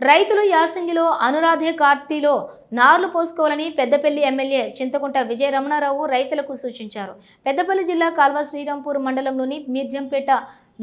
రైతులు యాసంగిలో అనురాధే కార్తీలో నార్లు పోసుకోవాలని పెద్దపల్లి ఎమ్మెల్యే చింతకుంట విజయ రమణారావు రైతులకు సూచించారు. పెద్దపల్లి జిల్లా కాల్వ శ్రీరాంపూర్ మండలంలోని మీర్జంపేట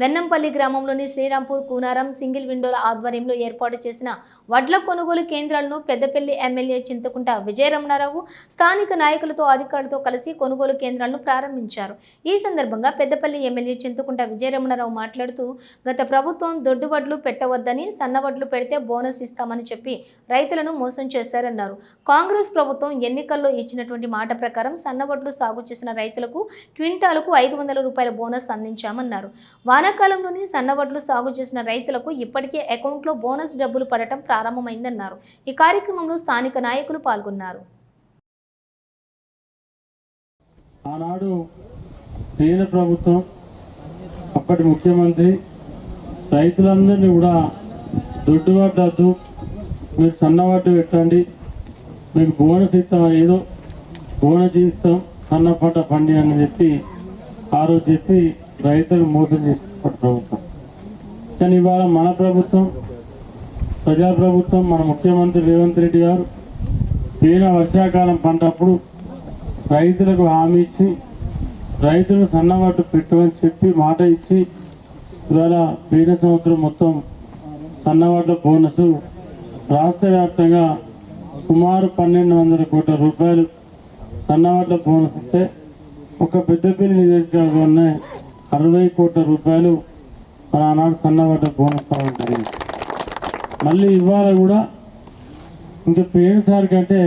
వెన్నంపల్లి గ్రామంలోని శ్రీరాంపూర్ కూనారం సింగిల్ విండోల ఆధ్వర్యంలో ఏర్పాటు చేసిన వడ్ల కొనుగోలు కేంద్రాలను పెద్దపల్లి ఎమ్మెల్యే చింతకుంట విజయరమణారావు స్థానిక నాయకులతో అధికారులతో కలిసి కొనుగోలు కేంద్రాలను ప్రారంభించారు. ఈ సందర్భంగా పెద్దపల్లి ఎమ్మెల్యే చింతకుంట విజయరమణారావు మాట్లాడుతూ గత ప్రభుత్వం దొడ్డు వడ్లు పెట్టవద్దని సన్నవడ్లు పెడితే బోనస్ ఇస్తామని చెప్పి రైతులను మోసం చేశారన్నారు. కాంగ్రెస్ ప్రభుత్వం ఎన్నికల్లో ఇచ్చినటువంటి మాట ప్రకారం సన్నవడ్లు సాగు చేసిన రైతులకు క్వింటాలకు ఐదు వందల రూపాయల బోనస్ అందించామన్నారు. వానాకాలంలోని సన్నవడ్లు సాగు చేసిన రైతులకు ఇప్పటికే అకౌంట్లో బోనస్ డబ్బులు పడటం ప్రారంభమైందన్నారు. ఈ కార్యక్రమంలో స్థానిక నాయకులు పాల్గొన్నారు. ఆనాడు కేంద్ర ప్రభుత్వం అప్పటి ముఖ్యమంత్రి రైతులందరినీ కూడా దొడ్డు దొడ్డుపడ్డద్దు మీరు సన్నవాటు పెట్టండి మీకు బోనస్ ఇస్తాం ఏదో బోనస్ ఇస్తాం సన్నపాట పండి అని చెప్పి ఆ రోజు చెప్పి రైతులు మోసం చేస్తున్న ప్రభుత్వం. కానీ ఇవాళ మన ప్రభుత్వం ప్రజాప్రభుత్వం మన ముఖ్యమంత్రి రేవంత్ రెడ్డి గారు పీన వర్షాకాలం పంటప్పుడు రైతులకు హామీ ఇచ్చి రైతులు సన్నవాటు పెట్టమని చెప్పి మాట ఇచ్చి ఇవాళ పీన సంవత్సరం మొత్తం సన్నవాట్ల బోనస్ రాష్ట్ర వ్యాప్తంగా సుమారు పన్నెండు వందల కోట్ల రూపాయలు సన్నవాట్ల బోనస్ ఇస్తే ఒక పెద్దపల్లి నియోజకవర్గంలోనే అరవై కోట్ల రూపాయలు ఆనాడు సన్నవాట్ల బోనస్ రావడం జరిగింది. మళ్ళీ ఇవాళ కూడా ఇంకా పోయినసారి కంటే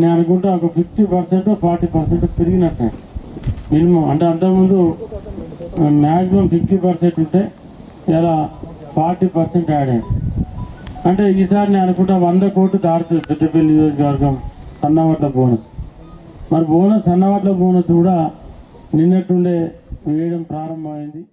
నేను అనుకుంటా ఒక ఫిఫ్టీ పర్సెంట్ ఫార్టీ పర్సెంట్ పెరిగినట్టే. మినిమం అంటే అంతకుముందు మ్యాక్సిమం ఫిఫ్టీ పర్సెంట్ ఉంటే ఇలా ఫార్టీ పర్సెంట్ యాడ్ అయింది. అంటే ఈసారి నేను అనుకుంటా వంద కోట్లు దాడుతుంది పెద్దపల్లి నియోజకవర్గం సన్నవట్ల బోనస్. మరి బోనస్ సన్నవట్ల బోనస్ కూడా నిన్నట్టుండే వేయడం ప్రారంభమైంది.